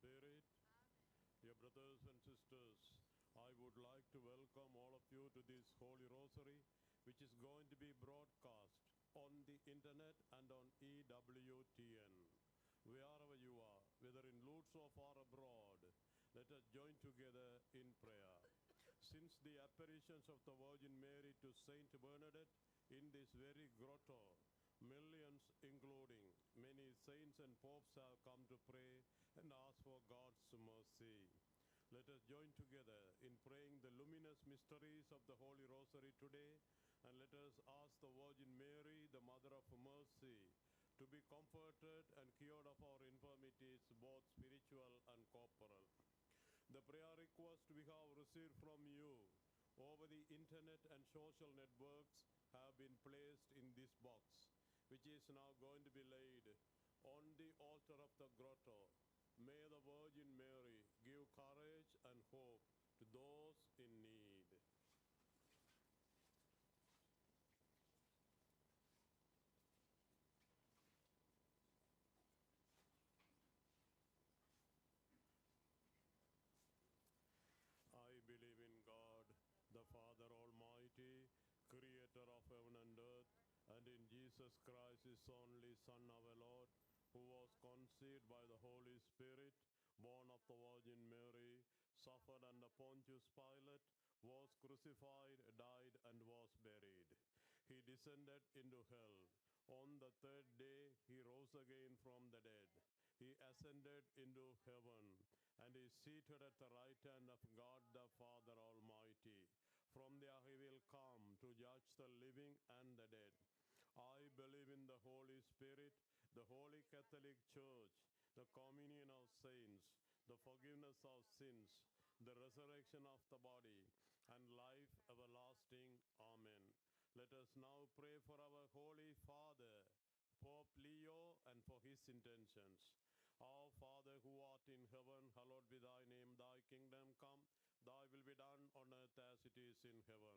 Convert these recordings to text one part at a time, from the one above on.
Spirit. Dear brothers and sisters, I would like to welcome all of you to this Holy Rosary, which is going to be broadcast on the internet and on EWTN. Wherever you are, whether in Lutz or far abroad, let us join together in prayer. Since the apparitions of the Virgin Mary to Saint Bernadette in this very grotto, millions, including many saints and popes, have come to pray and ask for God's mercy. Let us join together in praying the luminous mysteries of the Holy Rosary today, and let us ask the Virgin Mary, the Mother of Mercy, to be comforted and cured of our infirmities, both spiritual and corporal. The prayer request we have received from you over the internet and social networks have been placed in this box, which is now going to be laid on the altar of the grotto. May the Virgin Mary give courage and hope to those in need. I believe in God, the Father Almighty, creator of heaven and earth, and in Jesus Christ, his only Son, our Lord, who was conceived by the Holy Spirit, born of the Virgin Mary, suffered under Pontius Pilate, was crucified, died, and was buried. He descended into hell. On the third day, he rose again from the dead. He ascended into heaven and is seated at the right hand of God the Father Almighty. From there he will come to judge the living and the dead. I believe in the Holy Spirit, the Holy Catholic Church, the communion of saints, the forgiveness of sins, the resurrection of the body, and life everlasting. Amen. Let us now pray for our Holy Father, Pope Leo, and for his intentions. Our Father who art in heaven, hallowed be thy name, thy kingdom come, thy will be done on earth as it is in heaven.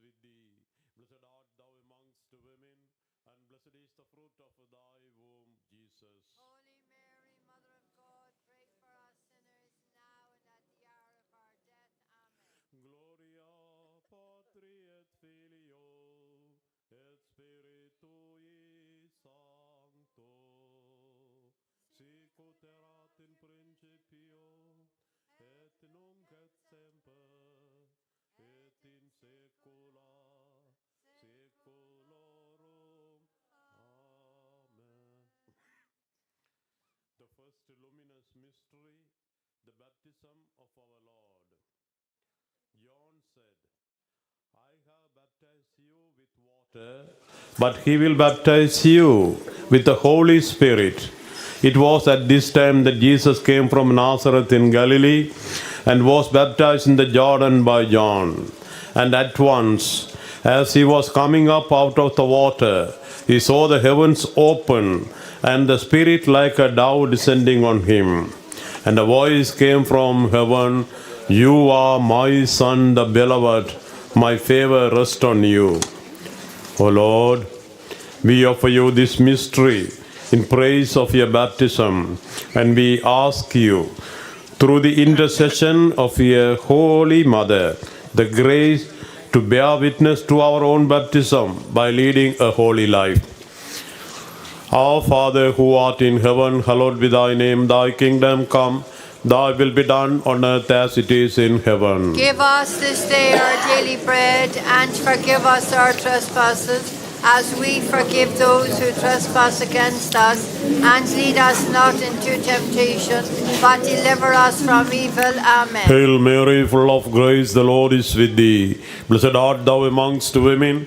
with thee. Blessed art thou amongst women, and blessed is the fruit of thy womb, Jesus. Holy Mary, Mother of God, pray for us sinners now and at the hour of our death. Amen. Gloria Patri et Filio et Spiritui Sancto sicut erat in principio et nunc et semper et in saecula The luminous mystery the baptism of our Lord John said, I have baptized you with water, but he will baptize you with the Holy Spirit. It was at this time that Jesus came from Nazareth in Galilee and was baptized in the Jordan by John. And at once, as he was coming up out of the water, he saw the heavens open and the Spirit like a dove descending on him. And a voice came from heaven You are my Son, the beloved, my favor rests on you. O Lord, we offer you this mystery in praise of your baptism, and we ask you, through the intercession of your Holy Mother, the grace to bear witness to our own baptism by leading a holy life. Our Father who art in heaven, hallowed be thy name, thy kingdom come, thy will be done on earth as it is in heaven. Give us this day our daily bread, and forgive us our trespasses, as we forgive those who trespass against us. And lead us not into temptation, but deliver us from evil. Amen. Hail Mary, full of grace, the Lord is with thee. Blessed art thou amongst women,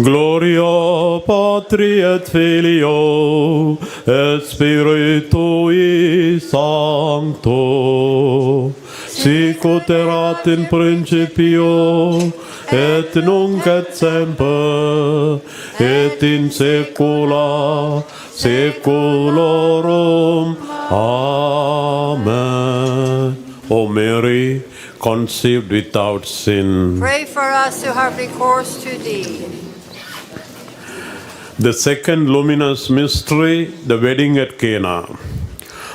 Gloria Patri et Filio et Spiritui Sancto. Sic ut erat in principio et nunc et semper et in saecula saeculorum. Amen. O Mary conceived without sin. Pray for us who have recourse to thee. The second luminous mystery, the wedding at Cana.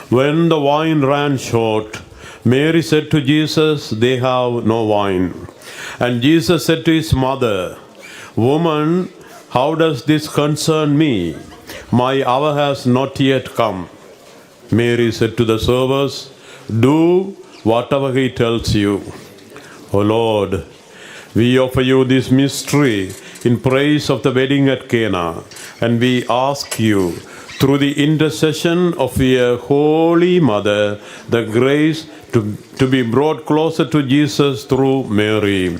When the wine ran short, Mary said to Jesus, They have no wine. And Jesus said to his mother, Woman, how does this concern me? My hour has not yet come. Mary said to the servers, Do whatever he tells you. O Lord, we offer you this mystery in praise of the wedding at Cana, and we ask you, through the intercession of your Holy Mother, the grace to, to be brought closer to Jesus through Mary.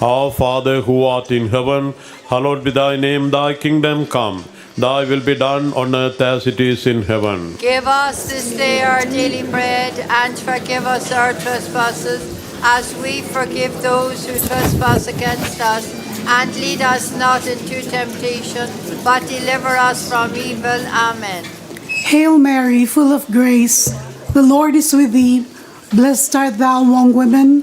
Our Father who art in heaven, hallowed be thy name, thy kingdom come. Thy will be done on earth as it is in heaven. Give us this day our daily bread, and forgive us our trespasses, as we forgive those who trespass against us. And lead us not into temptation, but deliver us from evil. Amen. Hail Mary, full of grace, the Lord is with thee. Blessed art thou among women,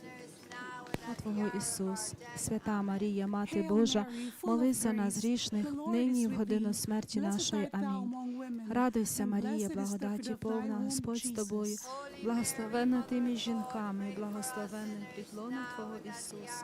Твого Ісус, свята Марія, Мати Божа, молись за нас грішних, нині і в годину смерті нашої. Амінь. Радуйся, Марія, благодаті повна, Господь з тобою. благословена ти між жінками, і благословенний підлона Твого Ісус.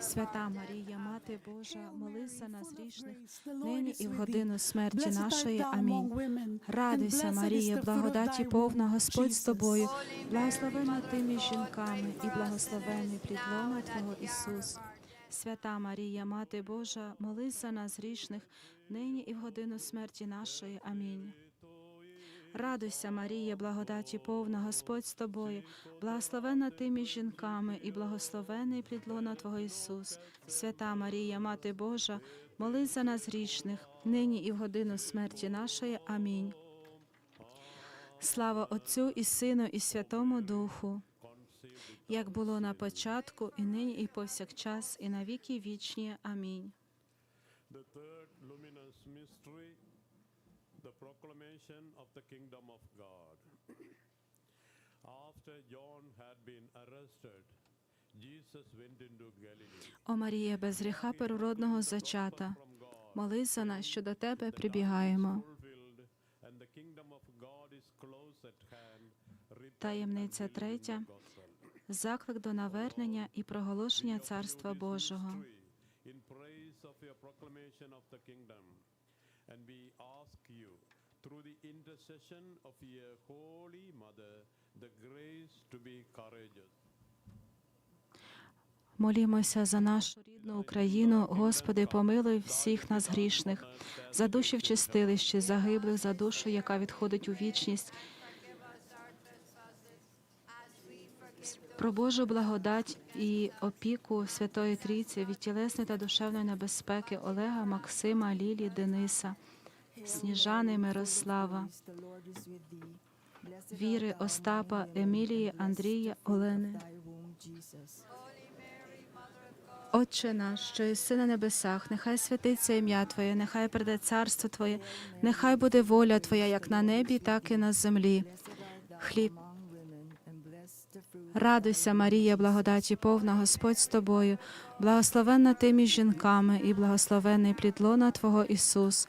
Свята Марія, Мати Божа, молись за нас грішних, нині і в годину смерті нашої. Амінь. Радуйся, Марія, благодаті повна, Господь з тобою. Благословенна ти між жінками, і благословений підлона Твого Ісус. Свята Марія, Мати Божа, молись за нас грішних, нині і в годину смерті нашої. Амінь. Радуйся, Марія, благодаті повна, Господь з тобою, благословенна ти між жінками, і благословений плідлона Твого Ісус. Свята Марія, Мати Божа, молись за нас грішних, нині і в годину смерті нашої. Амінь. Слава Отцю і Сину, і Святому Духу, як було на початку, і нині, і повсякчас, і на віки вічні. Амінь. The third luminous mystery, the proclamation of the kingdom of God. After John had been arrested, Jesus went into Galilee. О Марія, без гріха первородного зачата, молись за нас, що до тебе прибігаємо. Таємниця третя. Заклик до навернення і проголошення Царства Божого. And we ask you, through the intercession of your holy mother, the grace to be courageous. Молімося за нашу рідну Україну, Господи, помилуй всіх нас грішних, за душі в чистилищі, загиблих, за душу, яка відходить у вічність, про Божу благодать і опіку Святої Трійці від тілесної та душевної небезпеки Олега, Максима, Лілі, Дениса, Сніжани, Мирослава, Віри, Остапа, Емілії, Андрія, Олени. Отче наш, що єси на небесах, нехай святиться ім'я Твоє, нехай прийде царство Твоє, нехай буде воля Твоя, як на небі, так і на землі. Хліб. Радуйся, Марія, благодаті повна, Господь з тобою, благословенна ти між жінками, і благословенний плід лона Твого Ісус.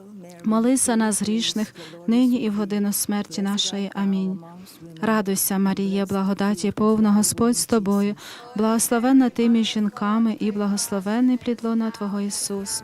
молись за нас грішних, нині і в годину смерті нашої. Амінь. Радуйся, Марія, благодаті повна, Господь з тобою, благословенна ти між жінками і благословенний плідлона Твого Ісус.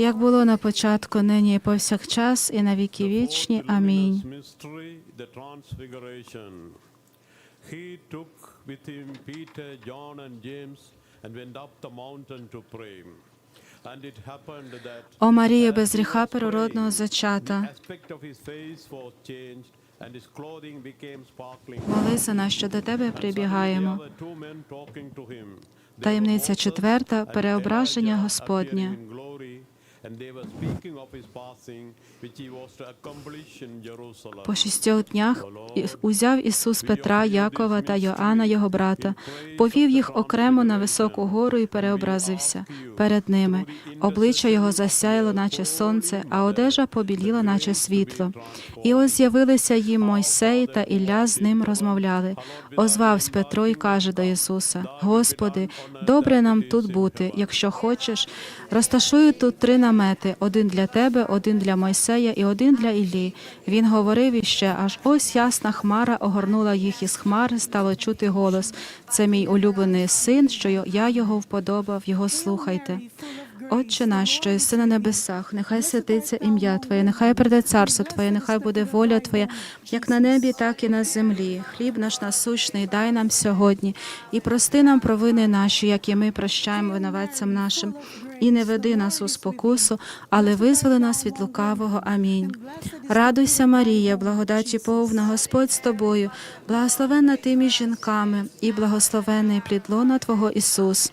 як було на початку, нині і повсякчас, і на віки вічні. Амінь. О Марія, без гріха первородного зачата, aspect of his face was changed and his clothing became sparkling. моли за нас, що до тебе прибігаємо. Таємниця четверта переображення Господнє. По шістьох днях узяв Ісус Петра, Якова та Йоанна, його брата, повів їх окремо на високу гору і переобразився перед ними. Обличчя його засяяло, наче сонце, а одежа побіліла, наче світло. І ось з'явилися їм Мойсей та Ілля з ним розмовляли. Озвався Петро і каже до Ісуса: Господи, добре нам тут бути. Якщо хочеш, розташую тут три намети: один для тебе, один для Мойсея і один для Іллі. Він говорив іще, аж ось ясна хмара огорнула їх із хмари, стало чути голос. Це мій улюблений син, що я його вподобав, його слухайте. Отче наш, що єси на небесах, нехай святиться ім'я Твоє, нехай прийде царство Твоє, нехай буде воля Твоя, як на небі, так і на землі. Хліб наш насущний дай нам сьогодні, і прости нам провини наші, як і ми прощаємо винуватцям нашим. І не веди нас у спокусу, але визволи нас від лукавого. Амінь. Радуйся, Марія, благодаті повна, Господь з тобою, благословенна ти між жінками, і благословений плід лона Твого Ісус.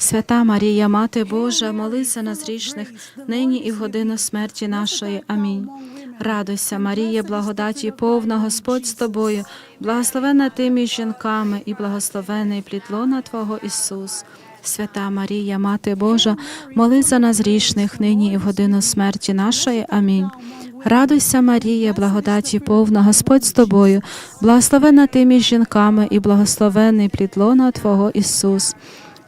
Свята Марія, Мати Божа, молися нас грішних, нині і в годину смерті нашої. Амінь. Радуйся, Марія, благодаті повна, Господь з тобою, благословенна ти між жінками, і благословений плід лона Твого Ісус. Свята Марія, Мати Божа, молись за нас грішних, нині і в годину смерті нашої. Амінь. Радуйся, Марія, благодаті повна, Господь з тобою, благословенна ти між жінками, і благословений плід лона Твого Ісус.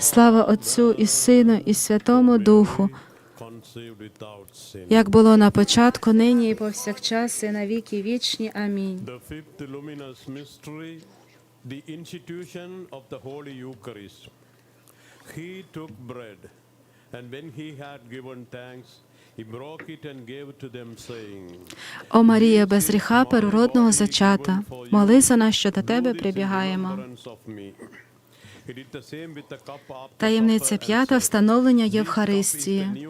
Слава Отцю і Сину, і Святому Духу, як було на початку, нині і повсякчас, і на віки вічні. Амінь. He took bread, and when he had given thanks, О Марія, без гріха первородного зачата, моли за нас, що до Тебе "Do this in прибігаємо. Таємниця п'ята встановлення "This cup is Євхаристії.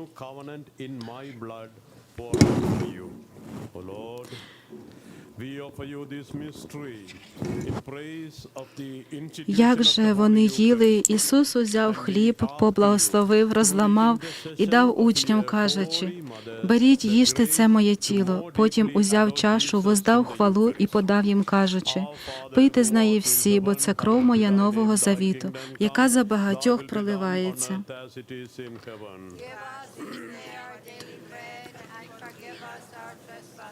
Як of же вони їли, Ісус узяв хліб, поблагословив, розламав і дав учням, кажучи: Беріть, їжте це моє тіло. Потім узяв чашу, воздав хвалу і подав їм, кажучи: Пийте з неї всі, бо це кров моя нового завіту, яка за багатьох проливається.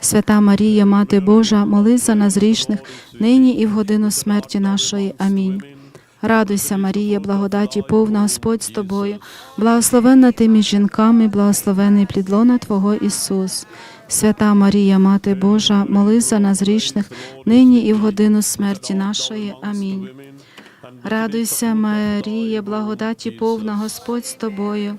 Свята Марія, Мати Божа, молись за нас грішних, нині і в годину смерті нашої. Амінь. Радуйся, Марія, благодаті повна Господь з тобою, благословенна ти між жінками, благословений плід лона Твого Ісус. Свята Марія, Мати Божа, молись за нас грішних, нині і в годину смерті нашої. Амінь. Радуйся, Марія, благодаті повна Господь з тобою.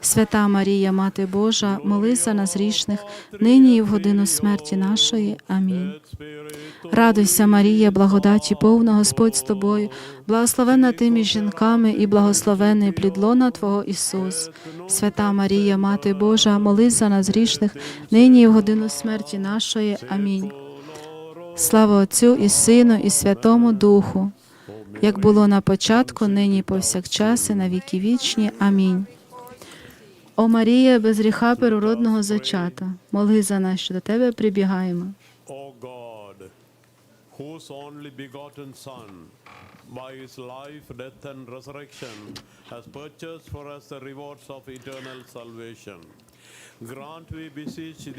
Свята Марія, Мати Божа, молись за нас грішних, нині і в годину смерті нашої. Амінь. Радуйся, Марія, благодаті повна Господь з тобою, благословенна ти між жінками, і благословений плід лона Твого Ісус. Свята Марія, Мати Божа, молись за нас грішних, нині і в годину смерті нашої. Амінь. Слава Отцю і Сину, і Святому Духу, як було на початку, нині повсякчас, і на віки вічні. Амінь. О Марія, без гріха первородного зачата, моли за нас, що до Тебе прибігаємо. By his life, death, and resurrection, has purchased for us the rewards of eternal salvation.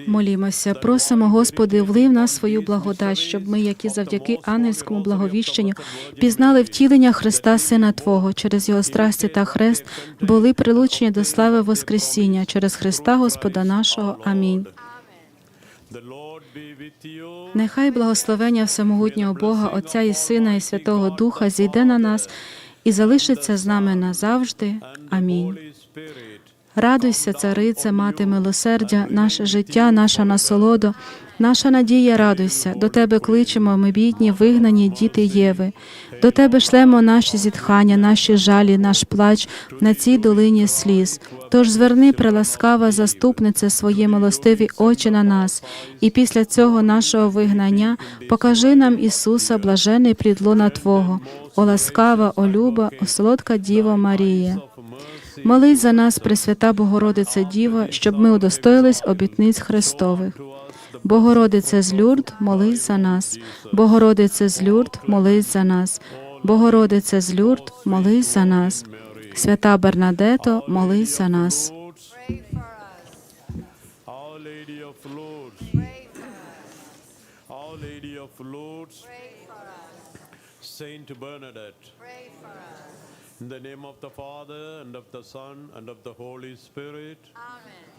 Молімося, просимо, Господи, влив на свою благодать, щоб ми, які завдяки ангельському благовіщенню, пізнали втілення Христа, Сина Твого, через Його страсті та хрест, були прилучені до слави Воскресіння через Христа Господа нашого. Амінь. The Lord be with you. Нехай благословення всемогутнього Бога, Отця і Сина, і Святого Духа зійде на нас і залишиться з нами назавжди. Амінь. Радуйся, цариця, мати милосердя, наше життя, наша насолода, наша надія, радуйся. До тебе кличемо, ми бідні, вигнані діти Єви. До тебе шлемо наші зітхання, наші жалі, наш плач на цій долині сліз. Тож зверни, приласкава заступнице, свої милостиві очі на нас, і після цього нашого вигнання покажи нам Ісуса, блажений плід лона Твого, о ласкава, о люба, о солодка Діво Марія. Молись за нас, Пресвята Богородице Діво, щоб ми удостоїлись обітниць Христових. Богородице з Люрд, молись за нас. Богородице з Люрд, молись за нас. Богородице з Люрд, молись за нас. Свята Бернадето, молись за нас. Saint Bernadette. Pray for us. In the name of the Father, and of the Son, and of the Holy Spirit. Amen.